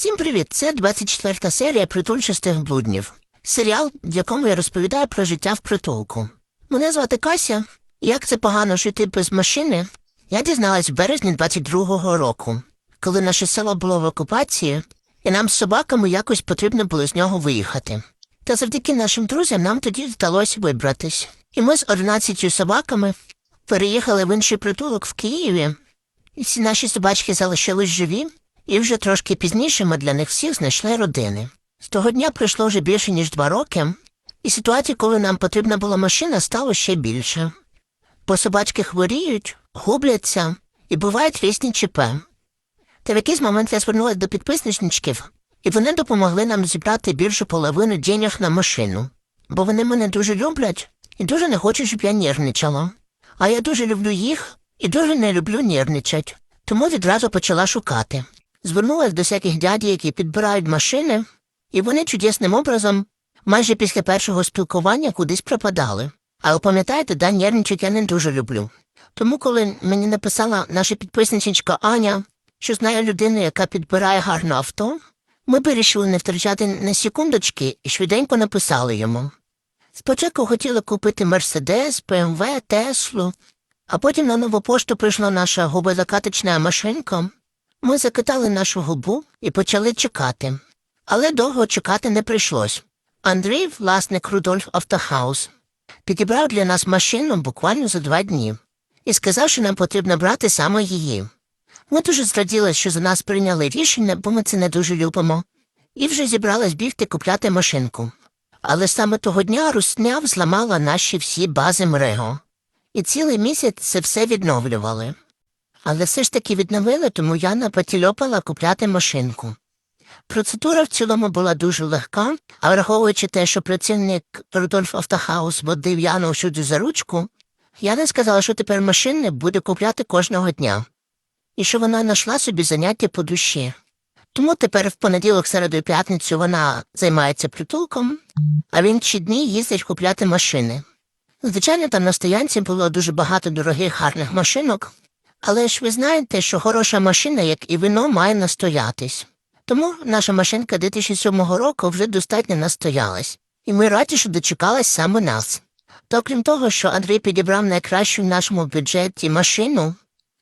Всім привіт! Це 24 серія притульчастих блуднів. Серіал, в якому я розповідаю про життя в притулку. Мене звати Кася. Як це погано жити без машини? Я дізналась в березні 22-го року, коли наше село було в окупації, і нам з собаками якось потрібно було з нього виїхати. Та завдяки нашим друзям нам тоді вдалося вибратись. І ми з 11 собаками переїхали в інший притулок в Києві. І всі наші собачки залишились живі, і вже трошки пізніше ми для них всіх знайшли родини. З того дня пройшло вже більше, ніж два роки, і ситуація, коли нам потрібна була машина, стало ще більше. Бо собачки хворіють, губляться і бувають різні ЧП. Та в якийсь момент я звернулася до підписничників, і вони допомогли нам зібрати більшу половину денег на машину. Бо вони мене дуже люблять і дуже не хочуть, щоб я нервничала. А я дуже люблю їх і дуже не люблю нервничать. Тому відразу почала шукати. Звернулася до всяких дядів, які підбирають машини, і вони чудесним образом майже після першого спілкування кудись пропадали. Але пам'ятаєте, да, нервничать я не дуже люблю. Тому, коли мені написала наша підписничка Аня, що знає людину, яка підбирає гарне авто, ми вирішили не втрачати на секундочки і швиденько написали йому. Спочатку хотіли купити Мерседес, БМВ, Теслу, а потім на нову пошту прийшла наша губозакаточна машинка. Ми закатали нашу губу і почали чекати. Але довго чекати не прийшлось. Андрій, власник Рудольф Автохаус, підібрав для нас машину буквально за два дні і сказав, що нам потрібно брати саме її. Ми дуже зраділи, що за нас прийняли рішення, бо ми це не дуже любимо, і вже зібрались бігти купляти машинку. Але саме того дня Русня зламала наші всі бази МРЕГО. І цілий місяць це все відновлювали. Але все ж таки відновили, тому я напотільопала купляти машинку. Процедура в цілому була дуже легка, а враховуючи те, що працівник Рудольф Автохаус водив Яну всюди за ручку, я не сказала, що тепер машини буде купляти кожного дня, і що вона знайшла собі заняття по душі. Тому тепер в понеділок, середу і п'ятницю вона займається притулком, а в інші дні їздить купляти машини. Звичайно, там на стоянці було дуже багато дорогих гарних машинок, але ж ви знаєте, що хороша машина, як і вино, має настоятись. Тому наша машинка 2007 року вже достатньо настоялась, і ми раді, що дочекалась саме нас. То окрім того, що Андрій підібрав найкращу в нашому бюджеті машину,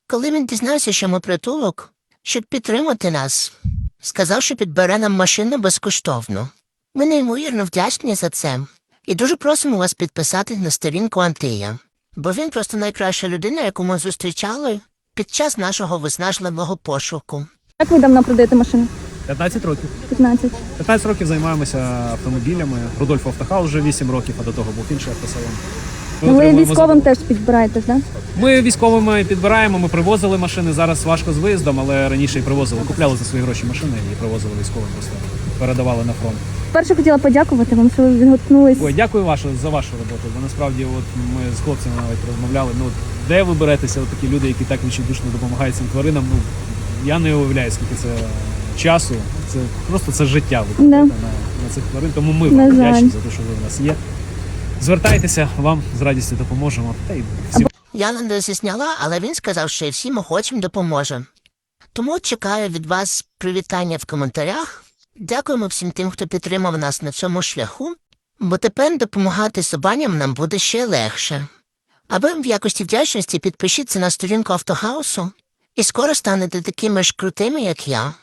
коли він дізнався, що ми притулок, щоб підтримати нас, сказав, що підбере нам машину безкоштовно. Ми неймовірно вдячні за це і дуже просимо вас підписатись на сторінку Антия, бо він просто найкраща людина, яку ми зустрічали під час нашого виснажливого пошуку. Як ви давно продаєте машину? 15 років. 15. 15 років займаємося автомобілями. Рудольф Автохаус вже 8 років, а до того був інший автосалон. Ми Ну, ви отримуємо військовим теж підбираєте, так? Ми військовими підбираємо, ми привозили машини. Зараз важко з виїздом, але раніше і привозили. Купляли за свої гроші машини і привозили військовим просто. Передавали на фронт. Перше хотіла подякувати вам, що ви відгукнулись. Ой, дякую вашу за вашу роботу. Бо насправді, от ми з хлопцями навіть розмовляли. Ну де ви беретеся? От такі люди, які так відчайдушно допомагають цим тваринам. Ну я не уявляю, скільки це часу. Це просто це життя ви Да. на, на цих тварин. Тому ми вам вдячні за те, що ви в нас є. Звертайтеся, вам з радістю допоможемо. Та й всім Я не роз'ясняла, але він сказав, що всім охочим допоможе. Тому чекаю від вас привітання в коментарях. Дякуємо всім тим, хто підтримав нас на цьому шляху, бо тепер допомагати собаням нам буде ще легше. А ви в якості вдячності підпишіться на сторінку Автогаусу і скоро станете такими ж крутими, як я.